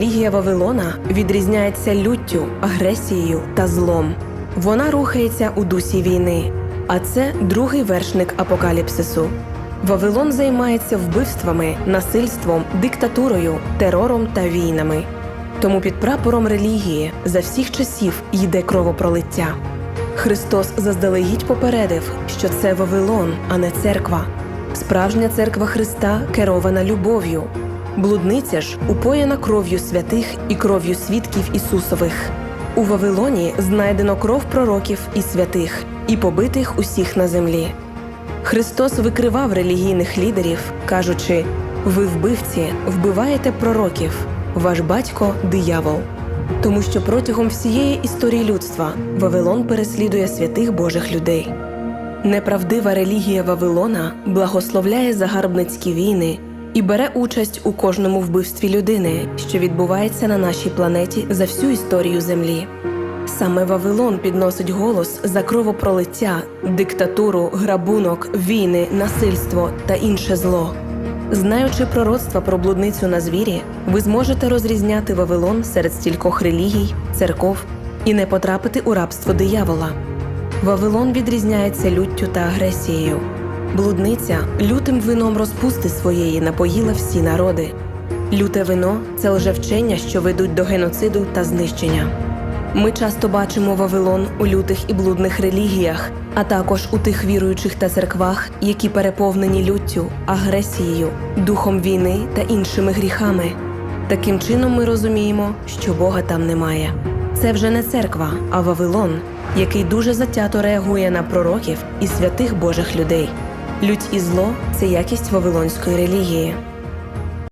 Релігія Вавилона відрізняється люттю, агресією та злом. Вона рухається у дусі війни, а це другий вершник апокаліпсису. Вавилон займається вбивствами, насильством, диктатурою, терором та війнами. Тому під прапором релігії за всіх часів йде кровопролиття. Христос заздалегідь попередив, що це Вавилон, а не церква. Справжня церква Христа керована любов'ю. Блудниця ж упоєна кров'ю святих і кров'ю свідків Ісусових. У Вавилоні знайдено кров пророків і святих, і побитих усіх на землі. Христос викривав релігійних лідерів, кажучи: ви вбивці, вбиваєте пророків, ваш батько диявол. Тому що протягом всієї історії людства Вавилон переслідує святих Божих людей. Неправдива релігія Вавилона благословляє загарбницькі війни і бере участь у кожному вбивстві людини, що відбувається на нашій планеті за всю історію Землі. Саме Вавилон підносить голос за кровопролиття, диктатуру, грабунок, війни, насильство та інше зло. Знаючи пророцтва про блудницю на звірі, ви зможете розрізняти Вавилон серед стількох релігій, церков і не потрапити у рабство диявола. Вавилон відрізняється люттю та агресією. Блудниця лютим вином розпусти своєї напоїла всі народи. Люте вино це лжевчення, що ведуть до геноциду та знищення. Ми часто бачимо Вавилон у лютих і блудних релігіях, а також у тих віруючих та церквах, які переповнені люттю, агресією, духом війни та іншими гріхами. Таким чином ми розуміємо, що Бога там немає. Це вже не церква, а Вавилон, який дуже затято реагує на пророків і святих Божих людей. Лють і зло це якість вавилонської релігії.